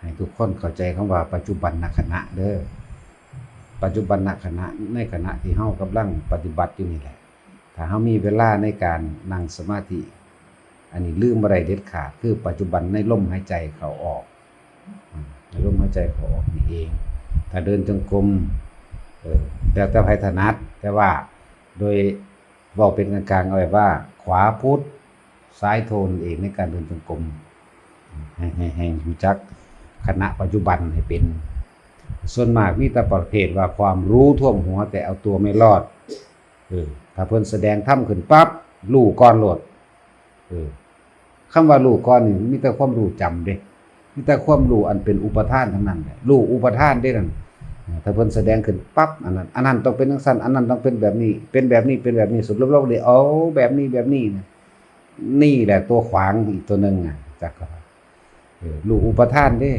ให้ทุกคนเข้าใจคำว่าปัจจุบันนขณะเด้อปัจจุบันนขณะในขณะที่เฮากำลังปฏิบัติอยู่นี่แหละ ถ้าเฮามีเวลาในการนั่งสมาธิ อันนี้ลืมบ่ได้เด็ดขาดคือปัจจุบันในลมหายใจเขาออกในลมหายใจเขาออกนี่เอง ถ้าเดินจงกรมเออแล้วแต่ไผถนัดแต่ว่าโดยเว้าเป็นกลางๆเอาไว้ว่า ขวาพุทธซ้ายโทนเองในการเดินจงกรม ให้ให้ให้รู้จักขณะปัจจุบันให้เป็น ส่วนมากมีแต่ประเภทว่าความรู้ท่วมหัวแต่เอาตัวไม่รอดเออถ้าเพิ่นแสดงถ้ำขึ้นปั๊บรู้ก่อนโหลดเออคำว่ารู้ก่อนนี่มีแต่ความรู้จำเด้มีแต่ความรู้อันเป็นอุปทานทั้งนั้นแหละรู้อุปทานได้นั่นถ้าเพิ่นแสดงขึ้นปั๊บอันนั้นอันนั้นต้องเป็นจังซั่นอันนั้นต้องเป็นแบบนี้ เป็นแบบนี้เป็นแบบนี้สรุปแล้วเลยเอาแบบนี้แบบนี้นะนี่แหละตัวขวางอีกตัวหนึ่งอะจักก็ เออรู้อุปทานเด้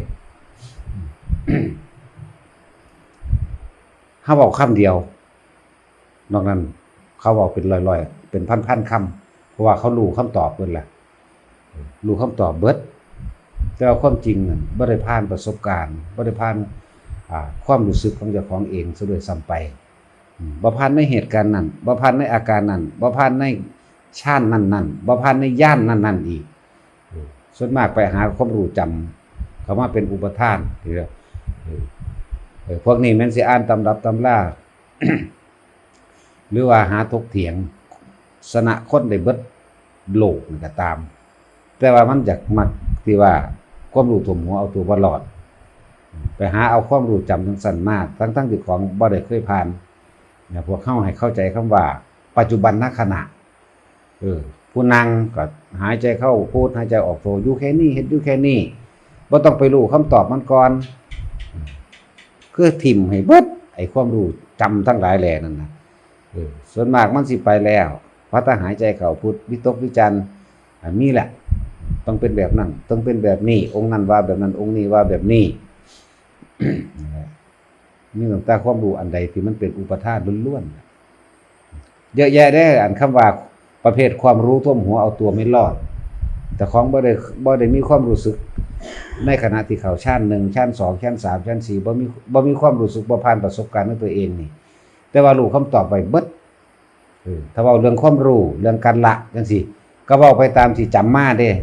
เฮาเว้าคำเดียว นอกนั้น เขาบอกเป็นลอยๆ เป็นพันๆคำเพราะว่าเขารู้คำตอบเบิดละรู้คำตอบเบิด แต่ว่าความจริงนั่นบ่ได้ผ่านประสบการณ์บ่ได้ผ่านความรู้สึกของเจ้าของเองซะด้วยซ้ำไปบ่ผ่านในเหตุการณ์นั้นบ่ผ่านในอาการนั้นบ่ผ่านในชาตินั้นๆบ่ผ่านในย่านนั้นๆอีก ส่วนมากไปหาความรู้จำเขามาเป็นอุปทานเออเออเออพวกนี้ม่นสิอ่านตำรับตำราหรือว่าหาทกเถียง สนะคนได้เบิดโลกนี่ก็ตาม แต่ว่ามันอยากมักที่ว่าความรู้ถมหัวเอาตัวบ่รอด ไปหาเอาความรู้จำทั้งสั้นมาก ทั้งทั้งที่ของบ่ได้เคยผ่านเนี่ยพวกเข้าให้เข้าใจคำว่า ปัจจุบันนขณะ เออ ผู้นั่งก็หายใจเข้าพูดหายใจออกโทอยู่แค่นี้เฮ็ดอยู่แค่นี้บ่ต้องไปรู้คำตอบมันก่อนคือทิ่มให้เบิดไอ้ความรู้จำทั้งหลายแหล่นั่นนะส่วนมากมันสิไปแล้วพระถ้าหายใจเข้าพุทธวิตกวิจารณ์มีแหละ ต้องเป็นแบบนั้น ต้องเป็นแบบนี้ องค์นั้นว่าแบบนั้น องค์นี้ว่าแบบนี้นั่นแหละนี่ตั้งแต่ความรู้อันใดที่มันเป็นอุปทานล้วนๆเยอะแยะได้อันคำว่า ประเภทความรู้ท่วมหัวเอาตัวไม่รอด แต่ของบ่ได้บ่ได้มีความรู้สึก ในขณะที่เขาชั้นหนึ่งชั้นสองชั้นสามชั้นสี่บ่มีบ่มีความรู้สึกบ่ผ่านประสบการณ์ในตัวเองนี่ แต่ว่ารู้คำตอบไปเบิดถ้าเว้าเรื่องความรู้เรื่องการละจังซี่ ก็ว้าไปตามที่จำมาเด้อ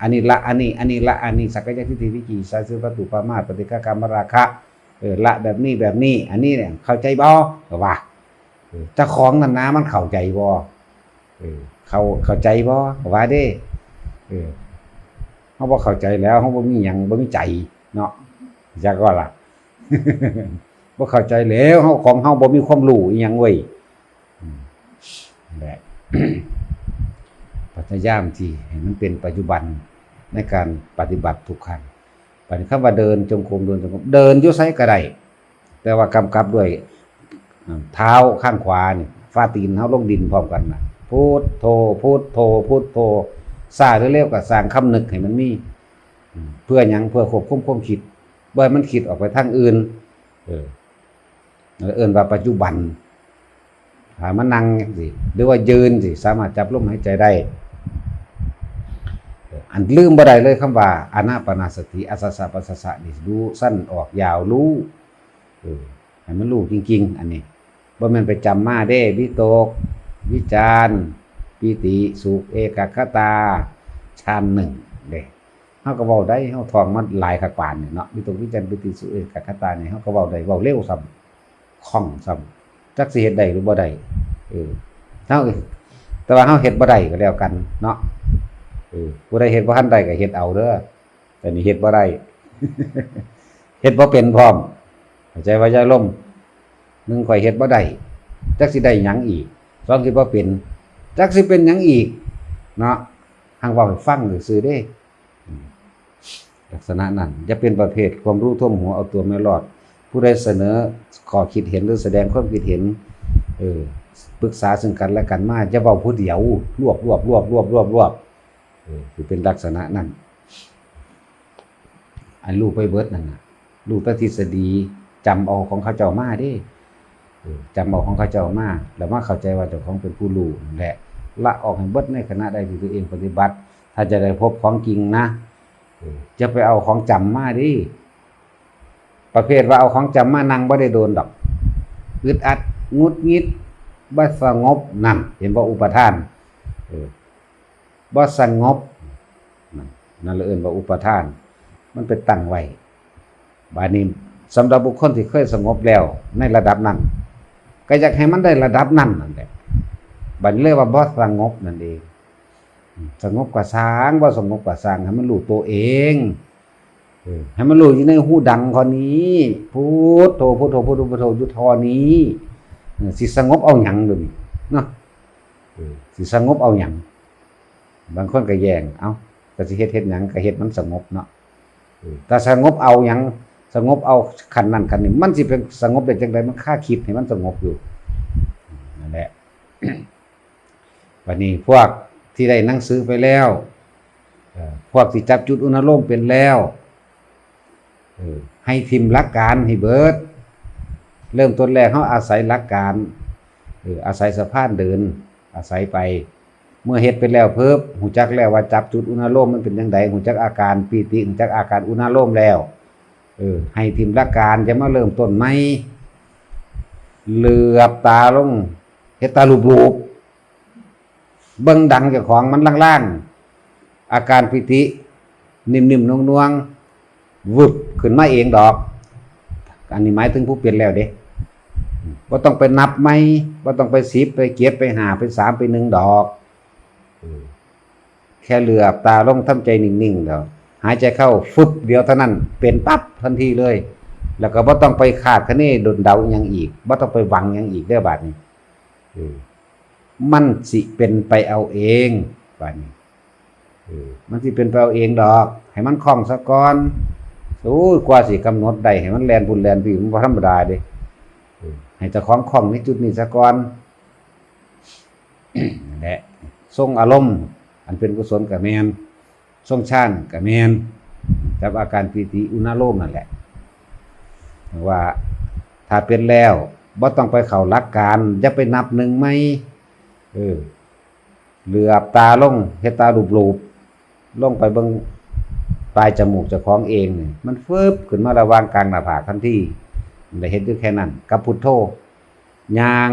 อันนี้ละอันนี้อันนี้ละอันนี้สักกายทิฏฐิวิจีสาสุวัตถุปามาปฏิฆากรรมราคะเออละแบบนี้แบบนี้ อันนี้เนี่ยเข้าใจบ่ว่าเจ้าของนั่นนะมันเข้าใจบ่ เขาเข้าใจบ่ว่าเด้เออเฮาบ่เข้าใจแล้วเฮาบ่มีหยังบ่มีใจ เนาะจักว่าล่ะบ่เข้าใจแล้วเฮาของเฮาบ่มีความรู้อีหยังเว้ยแหละพยายามที่ให้มันเป็นปัจจุบันในการปฏิบัติทุกครั้งปฏิคำว่าเดินจงกรมเดินจงกรมเดินอยู่ไสก็ได้แต่ว่ากำกับด้วยเท้าข้างขวานี่ฟาตีนเฮาลงดินพร้อมกันน่ะ พุทโธพุทโธพุทโธซาเร็วๆก็สร้างคำนึกให้มันมีเพื่อยังเพื่อควบคุมความคิดบ่ให้มันคิดออกไปทางอื่น เออเอิ้นว่าปัจจุบันถามันนั่งสิหรือว่ายืนสิสามารถจับลมหายใจได้ อันลืมบ่ได้เลยคำว่าอานาปนาสติอาสสะปัสสะนี่รู้สั้นออกยาวรู้เออให้มันรู้จริง ๆ อันนี้บ่แม่นไปจำมาเด้วิตก วิจารณ์ปิติสุขเอกคตาฌานหนึ่งเด้เฮาก็เว้าได้เฮาท่องมันหลายคักปานนี่เนาะวิตกวิจารณ์ปิติสุขเอกคตาเนี่ยเฮาก็เว้าได้เว้าเร็วซ้ำคล่องซ้ำจักสิเฮ็ดได้หรือบ่ได้เออเฮาแต่ว่าเฮาเฮ็ดบ่ได้ก็แล้วกันเนาะเออผู้ใดเฮ็ดบ่ทันได้ก็เฮ็ดเอาเด้อแต่นี่เฮ็ดบ่ได้เฮ็ดบ่เป็นพร้อมเข้าใจว่าใจล่มหนึ่งข่อยเฮ็ดบ่ได้จักสิได้หยังอีก สองคิดบ่เป็นจักสิเป็นยังอีก เนาะทางว้าฟังซื่อๆเด้อืมลักษณะนั้นจะเป็นประเภทความรู้ท่วมหัวเอาตัวไม่รอด ผู้ใดเสนอขอคิดเห็นหรือแสดงความคิดเห็น เออปรึกษาซึ่งกันและกันมาจะเว้าผู้เดียวรวบรวบรวบรวบรวบรวบเออคือเป็นลักษณะนั้นอันรู้ไปเบิดนั่นน่ะรู้แต่ทฤษฎีจำเอาของเขาเจ้ามาเด้ จำเอาของเขาเจ้ามาแล้วมาเข้าใจว่าเจ้าของเป็นผู้รู้นั่นแหละละออกให้เบิดในขณะใดที่ตัวเองปฏิบัติ ถ้าจะได้พบของจริงนะจะไปเอาของจำมาดิประเภทว่าเอาของจำมานั่งบ่ได้โดนดอกอึดอัดงุดงิดบ่สงบนั่นเห็นบ่อุปทานเออบ่สงบนั่นนั่นเลยเอิ้นว่าอุปทาน มันเป็นตั้งไว้บาดนี้สำหรับบุคคลที่เคยสงบแล้ว ในระดับนั้น ก็อยากให้มันได้ระดับนั้นนั่นแหละบันเรียกว่าบ่สงบนั่นเองสงบกว่าสางบ่สงบกว่าสางให้มันรู้ตัวเองให้มันรู้อยู่ในหูดังคนนี้พุทโธพุทโธพุทโธพุทโธยุทธอนี้สิสงบเอาหยังดี๋ยวนี้เนาะสิสงบเอาหยังบางคนก็แย่งเอ้าก็สิเฮ็ดเฮ็ดหยังก็เฮ็ดมันสงบเนาะแต่สงบเอาหยัง สงบเอาขันนั้นขันนี้มันสิเป็นสงบได้จังไดมันค่าคิดให้มันสงบอยู่นั่นแหละวันนี้พวกที่ได้นั่งสือไปแล้วพวกที่จับจุดอุณโลมเป็นแล้วให้ทิมหลักการให้เบิดเริ่มต้นแรกเขาอาศัยหลักการอาศัยสะพานเดิน อาศัยไป เมื่อเฮ็ดไปแล้วเพิ่มหูจักแล้วว่าจับจุดอุณโลมมันเป็นยังไงหูจักอาการปีติหูจักอาการอุณโลมแล้ว เออ ให้ทิมลัการจะมาเริ่มต้นไหมเหลือบตาลงเฮ็ดตาลูบๆเบิ่งดังเจ้าของมันล่างๆ อาการปิตินิ่มๆนวงๆวึบขึ้นมาเองดอก อันนี้หมายถึงผู้เปลี่ยนแล้วเด้ว่าต้องไปนับไหมว่าต้องไปสิบไปเกียรไปหาไปสามไปหนึ่งดอก แค่เหลือบตาลงทำใจนิ่งๆเดี๋ยว หายใจเข้าฟึบเดียวเท่านั้น เป็นปั๊บทันทีเลย แล้วก็บ่ต้องไปขาดคะเนดนเดาอหยังอีกบ่ต้องไปหวังอหยังอีกเด้บาดนี้มันสิเป็นไปเอาเองบัดนี้มันสิเป็นไปเอาเองดอก ให้มันคล่องซะก่อนโอ้กว่าสิกำหนดได้ให้มันแลนบุญแลนปีมันบ่ธรรมดาเด้ให้เจ้าของคล่องในจุดนี้ซะก่อนนั่นแหละทรงอารมณ์ อันเป็นกุศลกับแมน ทรงชาญกับแมนกับอาการปีติอุณาโลมนั่นแหละ ว่าถ้าเป็นแล้วบ่ต้องไปเข้าหลักการจะไปนับหนึ่งไหมเออเหลือบตาลงเฮ็ดตาลูบๆลงไปเบิงปลายจมูกเจ้าของเองนี่มันเฟึบขึ้นมาระวางกลางหน้าผากทันทีได้เห็นอยู่แค่นั้นกับพุทโธยาง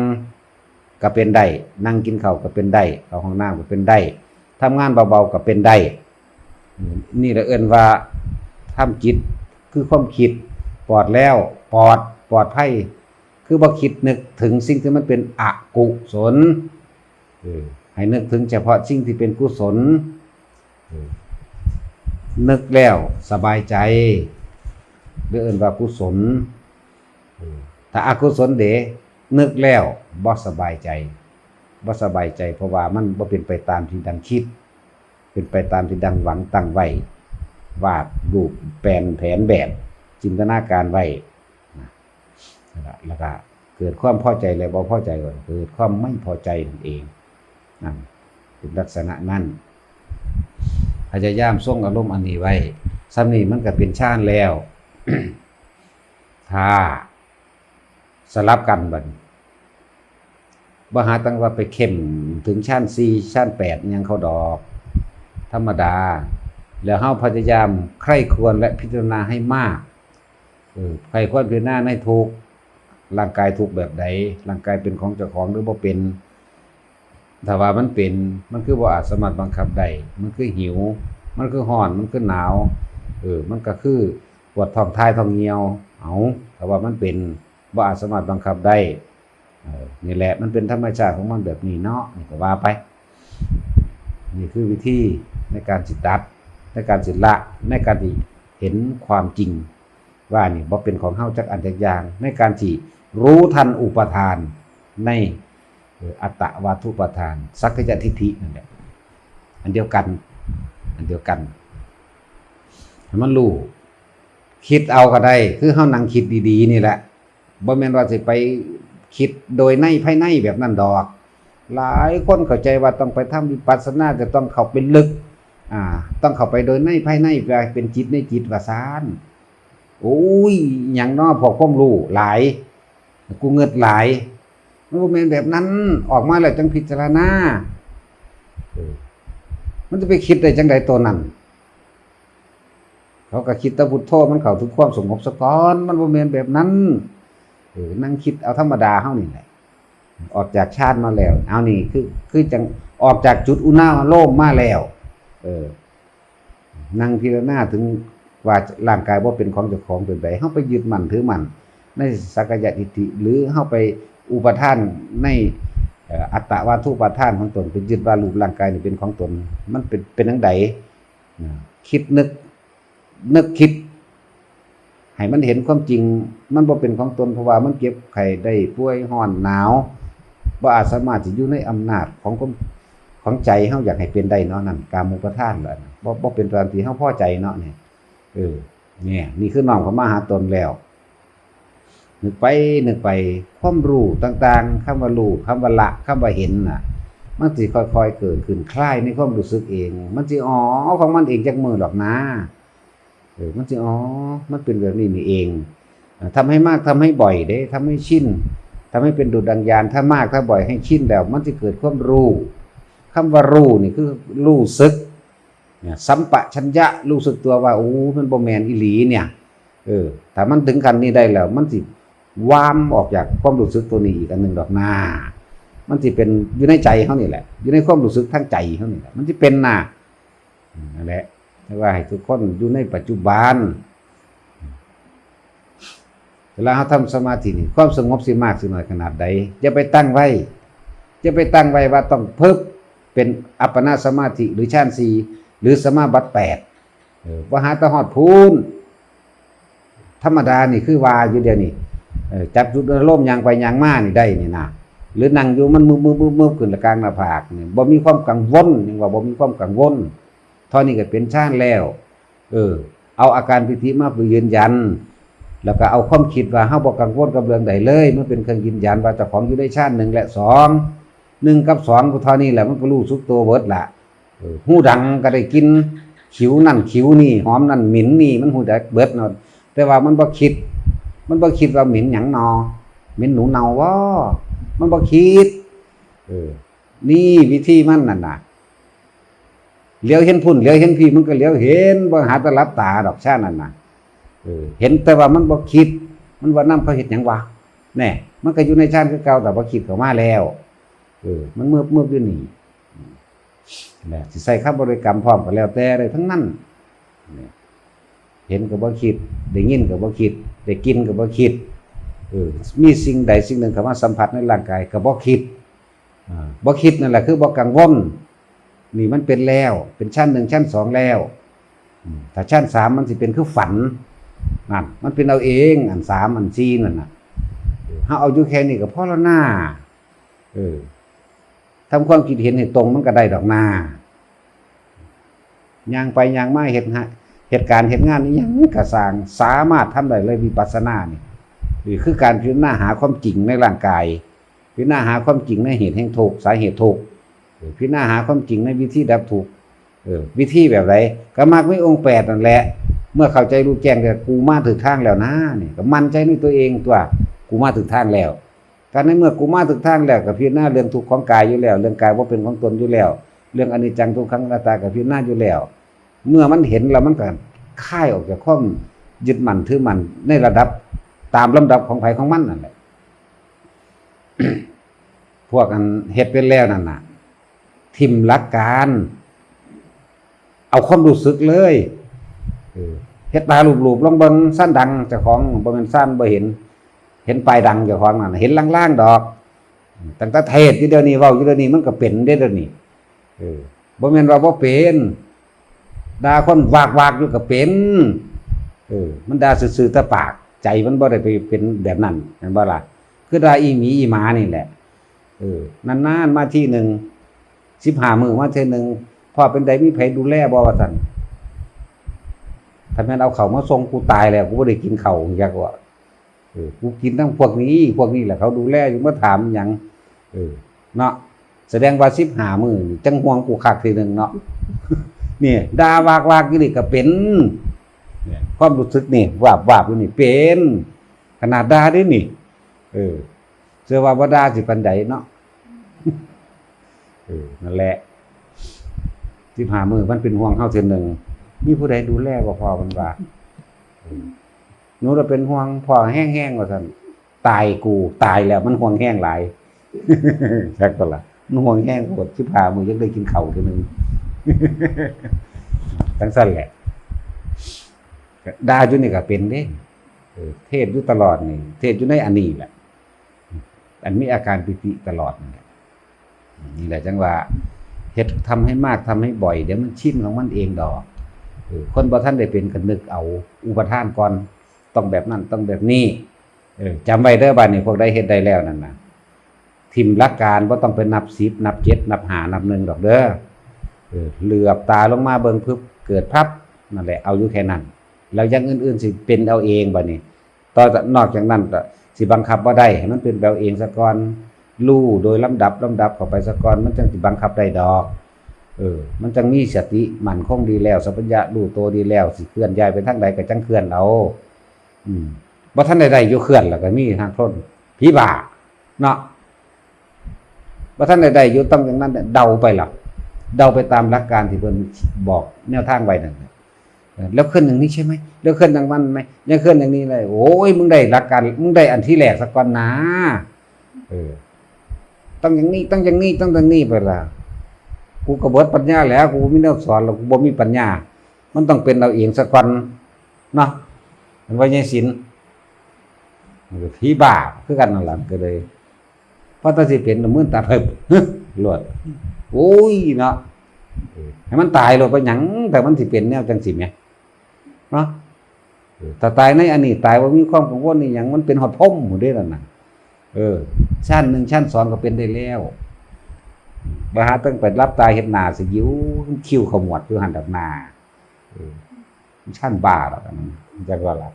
ก็เป็นได้นั่งกินข้าวก็เป็นได้เข้าห้องน้ำก็เป็นได้ทำงานเบาๆก็เป็นได้ นี่เราเอิ้นว่าทำจิตคือความคิดปลอดแล้วปลอดปลอดภัยคือบ่คิดนึกถึงสิ่งที่มันเป็นอกุศลให้นึกถึงเฉพาะสิ่งที่เป็นกุศลนึกแล้วสบายใจหรือเอื่นว่ากุศลถ้าอากุศลเดนึกแล้วบ่สบายใจบ่สบายใจเพราะว่ามันบ่เป็นไปตามที่ดังคิด เป็นไปตามที่ดังหวังตั้งไว้วาดรูปแปลนแผนแบบจินตนาการไว้แล้วก็เกิดความพอใจแล้วบ่พอใจก่อนเกิดความไม่พอใจนั่นเองนั่นเป็นลักษณะนั้นพยายามส่งอารมณ์อันนี้ไว้ซ้ำนี้มันก็เป็นชาติแล้วถ้าสลับกันบัดบ่หาตั้งว่าไปเข้มถึงชั้นสี่ชั้นแปดยังเขาดอก ธรรมดา แล้วเฮาพยายามใคร่ควรและพิจารณาให้มากเออใครควรพิจารณาในทุกร่างกายทุกแบบใดร่างกายเป็นของเจ้าของหรือบ่เป็นถ้าว่ามันเป็นมันคือบ่อาจสามารถบังคับได้มันคือหิว มันคือร้อนมันคือหนาวเออมันก็คือปวดท้องท้ายท้องเหี่ยว เอาแต่ว่ามันเป็นบ่อาจสามารถบังคับได้เนี่แหละมันเป็นธรรมชาติของมันแบบนี้เนาะนี่ก็ว่าไป นี่คือวิธี ในการสิตัด ในการสิละ ในการที่เห็นความจริง ว่านี่บ่เป็นของเฮาจักอันจักอย่าง ในการที่รู้ทันอุปทานในอัตตวาทุปทาน สักขยทิฏฐินั่นแหละอันเดียวกัน อันเดียวกันให้มันรู้คิดเอาก็ได้ คือเฮานั่งคิดดีๆ นี่แหละบ่แม่นว่าสิไปคิดโดยในภายในแบบนั้นดอก หลายคนเข้าใจว่าต้องไปทำวิปัสสนาจะต้องเข้าไปลึก อ่า ต้องเข้าไปโดยในภายในกลายเป็นจิตในจิตว่าซานโอ้ยหยังน้อพอความรู้หลาย กูเงิดหลายมันบ่แม่นแบบนั้น ออกมาแล้วจังพิจารณามันจะไปคิดได้จังใดตัวนั้นเขาก็คิดตะพุทโธมันเข้าถึงความสงบสะก่อนมันบ่แม่นแบบนั้นเออนั่งคิดเอาธรรมดาเฮานี่แหละออกจากชาติมาแล้ว เอานี่คือ คือจังออกจากจุดอุณาโลมมาแล้ว เออนั่งพิจารณาถึงว่าร่างกายว่าเป็นของเจ้าของเป็นไปเฮาไปยึดมั่นถือมั่นในสักยะทิฏฐิหรือเฮาไปอุปทานในอัตตวาทุปทานของตนไปยึดว่ารูปร่างกายนี่เป็นของตน มันเป็นเป็นจังไดคิดนึกนึกคิด ให้มันเห็นความจริง มันบ่เป็นของตนเพราะว่ามันเก็บไข้ได้ป่วยร้อนหนาวบ่อาจสามารถจะอยู่ในอำนาจของความ ของใจเฮาอยากให้เป็นได้เนาะนั่นกามุปทานแหละบ่บ่เป็นตามที่เฮาพอใจเนาะเนี่ยเออเนี่ย นี่คือน้อมเขามาหาตนแล้วนึกไปนึกไปความรู้ต่างๆคำว่ารู้คำว่าละคำว่าเห็นน่ะ มันสิค่อยๆเกิดขึ้นคลายในความรู้สึกเอง มันสิอ๋อของมันเองจากมือหรอกนะเออมันสิอ๋อมันเป็นแบบนี้นี่เองอ่าทำให้มากทำให้บ่อยเด้ทำให้ชินทำให้เป็นดุจดังยานถ้ามากถ้าบ่อยให้ชินแล้ว มันจะเกิดความรู้ คำว่ารู้นี่คือรู้สึกเนี่ยสัมปะชัญญะรู้สึกตัวว่าโอ้มันบ่แมนอีหลีเนี่ยเออถ้ามันถึงขั้นนี้ได้แล้ว มันสิวามออกจากความรู้สึกตัวนี้อีกอันหนึ่งดอกหน้า มันสิเป็นอยู่ในใจเขานี่แหละ อยู่ในความรู้สึกทางใจเขานี่แหละมันสิเป็นน่ะอืมนั่นแหละแต่ว่าให้ทุกคนอยู่ในปัจจุบันเวลาเขาทำสมาธินี่ความสงบสิมากสิน้อยขนาดใดอย่าไปตั้งไว้อย่าไปตั้งไว้ว่าต้องเพิ่ เป็นอัปปนาสมาธิหรือฌานสีหรือสมาบัติแปดว่าหาตะหอดพูนธรรมดานี่คือวาอยู่เดียวนี่จับจุดอารมยางไปยางมานี่ได้นี่นะหรือนั่งอยู่มันมือมือมือมือขึ้นละกลางหน้าผากนี่บ่มีความกังวลยังว่าบ่มีความกังวลท่านี้ก็เป็นฌานแล้ว เออ เอาอาการพิธีมาไปยืนยัน แล้วก็เอาความคิดว่าเฮาบ่กังวลกับเรื่องใดเลย มันเป็นเครื่องยืนยันว่าเจ้าของอยู่ในชาติหนึ่งและสอง หนึ่งกับสองก็เท่านี้แหละมันก็รู้สุกตัวเบิดละหูดังก็ได้กินขิวนั่นขิวนี่หอมนั่นหมิ่นนี่มันหูได้เบิดเนาะแต่ว่ามันบ่คิด มันบ่คิดว่าหมิ่นหยังนอหมิ่นหนูเนาว่ามันบ่คิดเออนี่วิธีมันนั่นน่ะเลี้ยวเห็นพุ่นเลี้ยวเห็นพี่มันก็เลี้ยวเห็นบ่หาแตลับตาดอกชานั่นน่ะเออเห็นแต่ว่ามันบ่คิด มันว่าน้ำเขาเห็ดหยังวะแน่มันก็อยู่ในชาติคือเก่าแต่บ่คิดเข้ามาแล้ว เออ มันเมื่อเมื่ออยู่นี่แหละสิใส่คำบริกรรมพร้อมก็แล้วแต่เลยทั้งนั้นเห็นก็บ่คิด ได้ยินก็บ่คิด ได้กินก็บ่คิดเออมีสิ่งใดสิ่งหนึ่งเข้ามาสัมผัสในร่างกายก็บ่คิดอ่าบ่คิดนั่นแหละคือบ่กังวลนี่มันเป็นแล้ว เป็นชั้นหนึ่งชั้นสองแล้วถ้าชั้นสามมันสิเป็นคือฝันนั่นมันเป็นเอาเองอันสามอันสี่นั่นน่ะเฮาเอาอยู่แค่นี้ก็พอแล้วหน้าเออ ทำความคิดเห็นให้ตรงมันก็ได้ดอกหน้าย่างไปย่างมาเห็ดฮะเหตุการณ์เหตุงานนี้ยังกระสางสามารถทำได้เลยวิปัสสนานี่นี่คือการพิจารณาหาความจริงในร่างกาย พิจารณาหาความจริงในเหตุแห่งทุกสาเหตุทุกพิจารณาหาความจริงในวิธีดับทุกเออวิธีแบบไรก็มากไม่องแปดนั่นแหละ เมื่อเข้าใจรู้แจ้งแต่กูมาถึงทางแล้วนะนี่ก็มั่นใจในตัวเองตัวกูมาถึงทางแล้ว การในเมื่อกูมาถึงทางแล้วกับพิจารณาเรื่องทุกข์ของกายอยู่แล้ว เรื่องกายว่าเป็นของตนอยู่แล้ว เรื่องอนิจจังทุกขังอนัตตากับพิจารณาอยู่แล้ว เมื่อมันเห็นแล้วมันก็ค่ายออกจากข้อมยึดมั่นถือมั่นในระดับตามลำดับของไผของมันนั่นแหละพวกอันเฮ็ดเป็นแล้วนั่นน่ะ ทิมหลักการ เอาความรู้สึกเลยเฮ็ดตาลูบๆลองเบิ่งสั้นดังจ้าของบ่แม่นสั้นบ่เห็น เห็นปลายดังเจ้าของนั่นเห็นล่างๆดอกตั้งแต่เทศอยู่เดี๋ยวนี้ว้าอยู่เดี๋ยวนี้มันก็เป็นเด้เดี๋ยวนี้เออบ่แม่นว่าบ่เป็นด่าคนวากๆอยู่ก็เป็นเออมันด่าซื่อๆต่ปาก ใจมันบ่ได้ไปเป็นแบบนั้นเห็นบ่ล่ะคือด่าอีหมีอีหมานี่แหละเออนานๆมาที่หนึ่ง15มื้อมาเทื่หนึงพ่อเป็นใดมีไผดูแลบ่ว่าซั่นถ้าแม่นเอาเขามาส่งกูตายแล้วกูไม่ได้กินเขาอยากว่า เออกูกินทั้งพวกนี้ พวกนี้แหละเขาดูแลอยู่เมื่อถามหยังเออเนาะแสดงว่าสิบหามือจังห่วงกูคักทีหนึ่งเนาะนี่ดาวากวากอยู่นี่ก็เป็นความรู้สึกนี่วาบวาบอยู่นี่เป็น ขนาดดาด้วยนี่ เออเชื่อว่าบ่ดาสิปันใดเนาะเออนั่นแหละสิบหามือมันเป็นห่วงเข้าทือนหนึ่งมีผู้ใดดูแลบ่พอมันว่า หนูเราเป็นห่วงพ่อแห้งๆว่าซั่นตายกูตายแล้วมันห่วงแห้งหลายชักก็ละมันห่วงแห้งปวดชิพามือยังได้กินเข่าทีนึงทั้งสั้นแหละดาจุนี่ก็เป็นเด้เออเทศอยู่ตลอดนี่เทศอยู่ในอันนี้แหละอันมีอาการปิติตลอดนี่แหละนี่แหละจังว่าเฮ็ดทำให้มากทำให้บ่อยเดี๋ยวมันชินของมันเองดอกคนบ่ท่านได้เป็นกันนึกเอา อุปทานก่อน ต้องแบบนั้นต้องแบบนี้เออจำไว้เด้อบัดนี้พวกได้เฮ็ดได้แล้วนั่นนะทิมลักการว่าต้องไปนับสิบนับเจ็ดนับหานับหนึ่งดอกเด้อเออเหลือบตาลงมาเบิ่งพึบเกิดพับนั่นแหละเอาอยู่แค่นั้นแล้วยังอื่น ๆ สิเป็นเอาเองบัดนี้ต่อจากนอกจากนั้นก็สิบังคับว่าได้ให้มันเป็นแบบเองซะก่อนรู้โดยลำดับลำดับเข้าไปซะก่อนมันจังสิบังคับได้ดอกเออ มันจังมีสติมั่นคงดีแล้วสัพพัญญะรู้ตัวดีแล้ว สิเคลื่อนย้ายไปทางใดก็จังเคลื่อนเอา อืมบ่ทันใดๆอยู่เคลื่อนแล้วก็มีทางพ้นผีบาเนาะว่าท่านใดๆอยู่ต้งอย่างนั้นเดาไปหรอกเดาไปตามหลักการที่เพิ่นบอกแนวทางไว้นั่นน่ะเออแล้วขึ้นอย่างนี้ใช่ไหมแล้วขึ้นอย่างนั้นไหมยังขึ้นอย่างนี้เลยโอ้ยมึงได้หลักการมึงได้อันที่แรกสักก่อนนะเออต้องอย่างนี้ต้องอย่างนี้ต้องอย่างนี้ไปละกูก็เบิดปัญญาแล้วกูไม่ได้สอนหรอกกูบ่มีปัญญา มันต้องเป็นเราเองสักก่อนเนาะ มันว่าไงสินมันก็ผีบ้าคือกันนั่นแหละก็เลยเพราะตาสิเป็นมื่นตาเพิ่มหลวดโอ้ยเนาะให้มันตายหลดไปหยังแต่มันสิเป็นแนวจังสิแหมเนาะเออถ้าตายในอันนี้ตายว่ามีความกังวลนี่หยังมันเป็นหอดพ่มหมดได้แล้วนะเออชั้นหนึ่งชั้นสองก็เป็นได้แล้วบาหาตั้งไปรับตายเห็นหนาสิยิ้วคิ้วขมวดคือหันดับหนา ชั้นบ้าแล้วกันจักว่าละ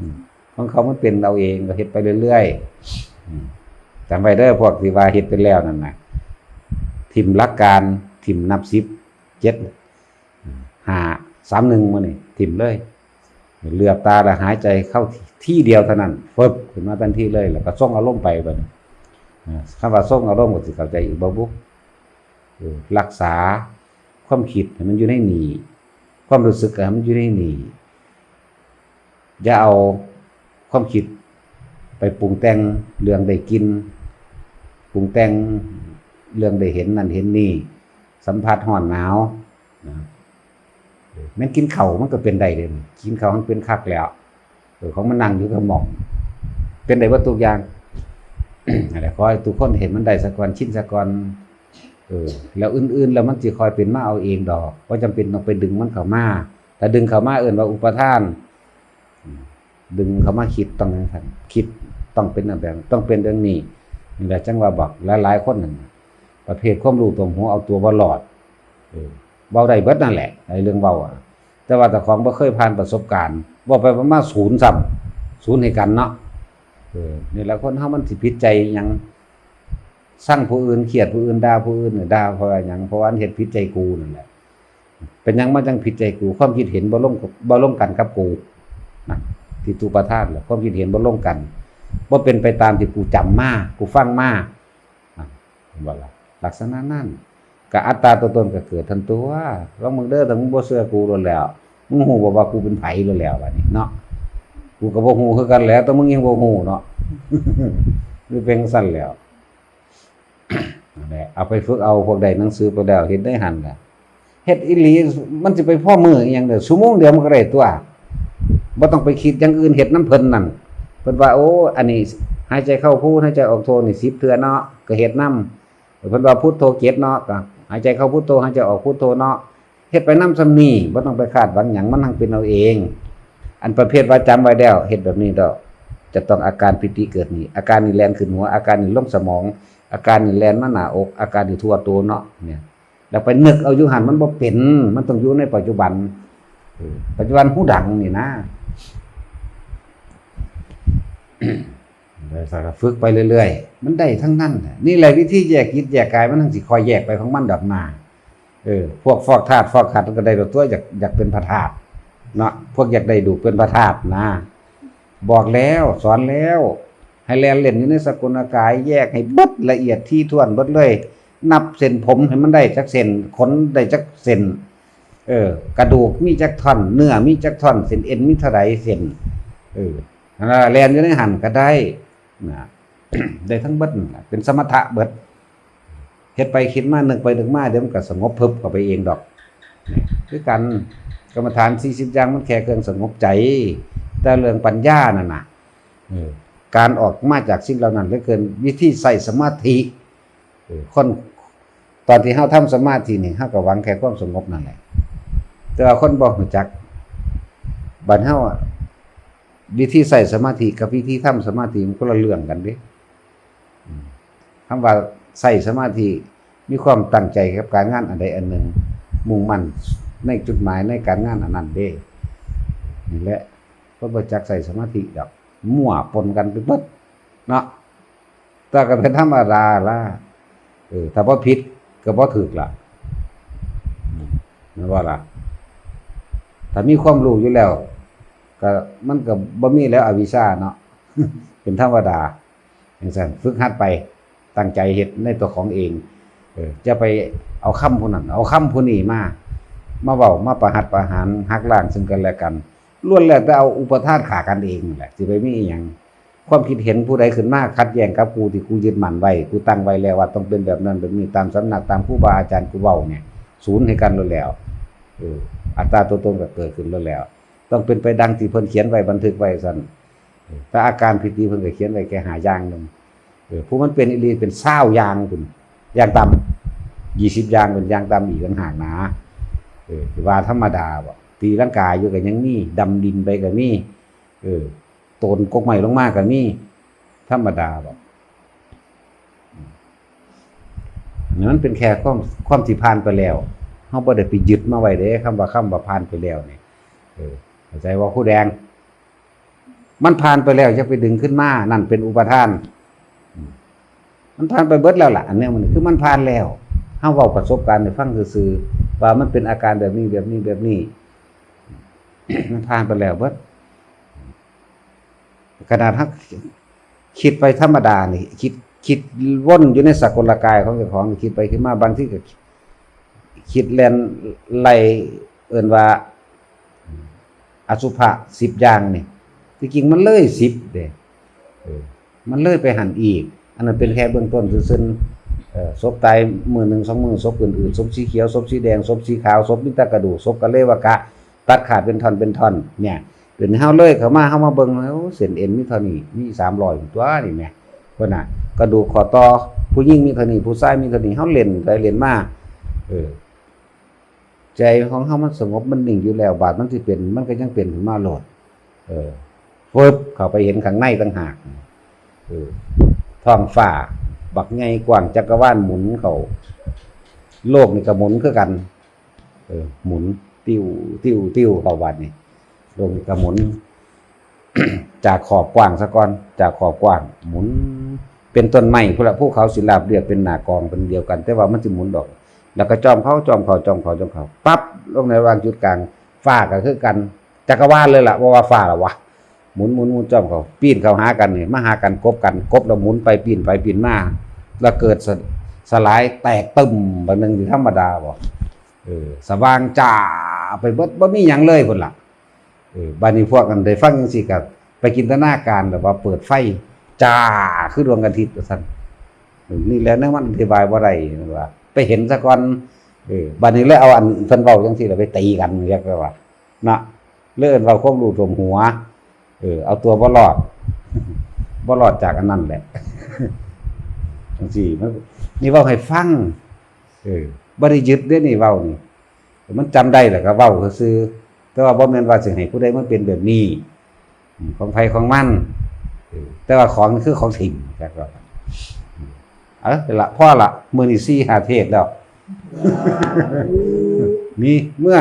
อืมของเขามันเป็นเราเองก็เฮ็ดไปเรื่อยๆอืมจำไว้เด้อพวกที่ว่าเฮ็ดไปแล้วนั่นนะทิมหลักการทิมนับสิบเจ็ดหาสามหนึ่งมานี่ทิมเลยเหลือบตาแล้วหายใจเข้าที่เดียวเท่านั้นเฟึบขึ้นมาทันทีเลย แล้วก็ส่งอารมณ์ไปบันี้อ่าคำว่าส่งอารมณ์ก็สิเข้าใจอีกบ่บุเออรักษาความคิดให้มันอยู่ในนี่ ความรู้สึกมันอยู่ในนี่อย่าเอาความคิดไปปรุงแต่งเรื่องได้กิน ปรุงแต่งเรื่องได้เห็นนั่นเห็นนี่ สัมผัสห่อนหนาวนะแม่นกินเข่ามันก็เป็นได้เลยกินเข่ามันเป็นคักแล้วเออของมันนั่งอยู่กับหมอง เป็นได้ว่าทุกอย่างอะไรขอให้ทุกคนเห็นมันได้สะกอนชิ้นสะกอน เออแล้วอื่นๆ แล้วมันจะคอยเป็นมาเอาเองดอกว่าจำเป็นต้องไปดึงมันเข้ามาแต่ดึงเข้ามาเอื่นว่าอุปทาน ดึงเขามาคิดต้องอย่างนั้นคิดต้องเป็นแบบต้องเป็นเรื่องนี้นี่แหละจังว่าบอกหลายๆคนนั่นประเภทความรู้ตรงหัวเอาตัวบ่รอดเออเบาได้เบิดนั่นแหละไอ้เรื่องเบาอะ แต่ว่าแต่ของบ่เคยผ่านประสบการณ์บ่ไปประมาณศูนย์ซ้ำศูนย์ให้กันเนาะเออนี่แหละคนเฮามันสิผิดใจยัง สร้างผู้อื่นเกลียดผู้อื่นด่าผู้อื่นด่าเพราะว่างเพราะว่าอันเฮ็ดผิดใจกูนั่นแหละเป็นยังมาจังผิดใจกู ความคิดเห็นบ่ลงกับบ่ลงกันกับกูนะที่ตูประทานแหละความคิดเห็นบ่ลงกันว่าเป็นไปตามที่กูจำมากูฟังมาอะเห็นบ่ละลักษณะนั้นกับอัตตาตัวตนก็เกิดทันตัวแล้วมึงเด้อแต่มึงบ่เชื่อกูโดนแล้วมึงฮู้บ่ว่ากูเป็นไผโดนแล้วบัดนี้เนาะกูก็บ่ฮู้คือกันแล้วแต่มึงยังบ่ฮู้เนาะนี่เป็นสั่นแล้ว เอาไปฝึกเอาพวกใดหนังสือไปแล้วเฮ็ดได้หันละเฮ็ดอีหลีมันสิไปพ่อมืออีหยังเด้อชั่วโมงเดียวมันก็ได้ตัวบ่ต้องไปคิดอย่างอื่นเฮ็ดน้ำเพิ่นนั่นเพิ่นว่าโอ้อันนี้หายใจเข้าพูดหายใจออกโทนี่10เทื่อเนาะก็เฮ็ดน้ำเพิ่นว่าพุทโธเจ็ดเนาะก็หายใจเข้าพุทโธหายใจออกพุทโธเนาะเฮ็ดไปน้ำซำนีบ่ต้องไปคาดหวังหยังมันทั้งเป็นเอาเอง อันประเภทว่าจำไว้แล้วเฮ็ดแบบนี้ดอกจะต้องอาการปิติเกิดนี่อาการนี่แล่นขึ้นหัวอาการนี่ลงสมอง อาการนี่แลนมาหน้าอก อาการนี่ทั่วตัวเนาะเนี่ยแล้วไปนึกเอาอยู่หันมันบ่เป็น มันต้องอยู่ในปัจจุบันปัจจุบันผู้ดังนี่นะเลยสารฝึกไปเรื่อยๆ มันได้ทั้งนั้นน่ะนี่แหละวิธีแยกจิตแยกกายมันทั้งสิคอยแยกไปของมันดอกมาเออ พวกฟอกธาตุฟอกขัดก็ได้ดอกตัวอยากอยากเป็นพระธาตุเนาะพวกอยากได้ดูเป็นพระธาตุนะ บอกแล้วสอนแล้ว ให้แลนเล่นอยู่ในสกุลกาย แยกให้บดละเอียดที่ท่วนบดเลย นับเส้นผมให้มันได้จักเส้นขนได้จักเส้นเออ กระดูกมีจักท่อน เนื้อมีจักท่อนเส้นเอ็นมีเท่าไรเส้นเออนั่นล่ะแลนอยู่ในหันก็ได้นะได้ทั้งเบิดเป็นสมถะเบิดเฮ็ดไปคิดมานึกไปนึกมาเดี๋ยวมันก็สงบเพิบเข้าไปเองดอกคือกันกรรมฐาน40อย่างมันแค่เครื่องสงบใจ แต่เรื่องปัญญานั่นน่ะ การออกมาจากสิ่งเหล่านั้นเหลือเกินวิธีใส่สมาธิคนตอนที่เฮาทำสมาธินี่เฮาก็หวังแค่ความสงบนั่นแหละแต่ว่าคนบ่รู้จักบัดเฮาวิธีใส่สมาธิกับวิธีทำสมาธิมันคนละเรื่องกันเด้อืมคำว่าใส่สมาธิมีความตั้งใจกับการงานอันใดอันหนึ่งมุ่งมั่นในจุดหมายในการงานอันนั้นเด้นี่แหละคนบ่จักใส่สมาธิดอก มั่วปนกันไปเบิดเนาะแต่ก็เป็นธรรมดาล่ะเออถ้าบ่ผิดก็บ่ถูกละอืมนั่นว่าล่ะถ้ามีความรู้อยู่แล้ว ก็มันก็บ่มีแล้วอวิชชาเนาะเป็นธรรมดาอย่างนั้นฝึกหัดไปตั้งใจเฮ็ดในตัวของเอง เออ จะไปเอาคำผู้นั้นเอาคำผู้นี้มามาเว้ามาประหัดประหารหักล้างซึ่งกันและกัน ล้วนแล้วแต่เอาอุปทานขากันเองแหละสิไปมีอหยังความคิดเห็นผู้ใดขึ้นมากขัดแย้งกับกูที่กูยึดมั่นไว้กูตั้งไว้แล้วว่าต้องเป็นแบบนั้นแบบนี้ตามสำนักตามครูบาอาจารย์กูเว้าเนี่ยศูนย์ให้กันแล้วแล้วเอออัตราตัวตนก็เกิดขึ้นแล้วแล้ว ต้องเป็นไปดังที่เพิ่นเขียนไว้บันทึกไว้ซั่นเออแต่อาการผิดนี้เพิ่นก็เขียนไว้แค่หายางหนึงเออผู้มันเป็นอีหลีเป็น20อย่างพุ่นอย่างต่ำ20อย่างเป็นยางต่ำอีกต่างหากนะเออว่าธรรมดาบ่ ตีร่างกายอยู่ก็ยังมีดำดินไปก็มีเออตนกกใหม่ลงมาก็มีธรรมดาบ่นี่มันเป็นแค่ความความที่ผ่านไปแล้วเฮาบ่ได้ไปยึดมาไว้เด้คำว่าคำว่าผ่านไปแล้วเนี่เออเข้าใจว่าผู้แดง มันผ่านไปแล้วจะไปดึงขึ้นมา นั่นเป็นอุปทาน มันผ่านไปเบิดแล้วล่ะอันนี้มันคือมันผ่านแล้วเฮาเว้าประสบการณ์ให้ฟังซื่อๆว่ามันเป็นอาการแบบนี้แบบนี้แบบนี้ มันผ่านไปแล้วเบิดขนาดทักคิดไปธรรมดานี่ คิดคิดว่นอยู่ในสกุลกายของเจ้าของคิดไปคิดมาบางที่ก็คิดแลนไลเอิ่นว่า อสุภะสิบอย่างนี่ที่จริงมันเลยสิบเด้อมันเลยไปหันอีก อันนั้นเป็นแค่เบื้องต้นซื่อๆเอ่อศพตายมือหนึ่งสองมือศพอื่นๆศพสีเขียวศพสีแดงศพสีขาวศพมิตรกระดูกศพกระเลวกะ ตัดขาดเป็นท่อนเป็นท่อนเนี่ยเป็นเฮาเลยเขามาเฮามาเบิ่งแล้วเส้นเอ็นมีเท่านี้มี300ตัวนี่แหม่เพิ่นน่ะกระดูกข้อต่อผู้หญิงมีเท่านี้ผู้ชายมีเท่านี้เฮาเล่นไปเล่นมาเออใจของเฮามันสงบมันนิ่งอยู่แล้วบาดมันสิเป็น มันก็ยังเป็นขึ้นมาโลด เออฟึบเข้าไปเห็นข้างในต่างหากเออท้องฟ้าบักไงกว้างจักรวาลหมุนเขาโลกนี่ก็หมุนคือกัน เออ หมุน ติ้วติ้วติ้วเข้าวัดนี่โลกนี่ก็หมุน จากขอบกว้างซะก่อน จากขอบกว้าง หมุน เป็นต้นไม้พวกละภูเขาศิลาบเรียบเป็นหน้ากองเป็นเดียวกัน แต่ว่ามันสิหมุนดอก แล้วก็จอมเขาจอมเขาจอมเขาจอมเขาปั๊บลงในวางจุดกลางฟ้าก็คือกันจักรวาลเลยล่ะว่าว่าฟ้าละวะหมุนหมุนหมุนจอมเขาปีนเขาหากันนี่มาหากันกบกันกบแล้วหมุนไปปีนไปปีนมาแล้วเกิดสสลายแตกตึมแบางนึงที่ธรรมดาบ่ ออสว่างจ้าไปเบิดบ่มีหยังเลยพุ่นล่ะเออบัดนี้พวกกันได้ฟังจังซี่ก็ไปจินตนาการแบบว่าเปิดไฟจ้าคือดวงอาทิตย์ว่าซั่นนี่แหละนั่นมันอธิบายบ่ได้ว่า ไปเห็นซะก่อนเออบัดนี้เลยเอาอันเพิ่นเว้าจังซี่แล้วไปตีกันเรียกว่านะเลื่อนเว้าความรู้ท่วมหัว เออ เอาตัวบ่รอดบ่รอดจากอันนั้นแหละจังซี่มันนี่เว้าให้ฟัง เออ บ่ได้ยึดเด้นี่เว้านี่มันจำได้แหละก็เว้าซื่อๆแต่ว่าบ่แม่นว่าสิให้ผู้ใดมันเป็นแบบนี้อืมของไผของมันเออแต่ว่าของมันคือของถิ่นจักว่าเออละพ่อละมือนี่ซี่หาเทศแล้วนี่เมื่อ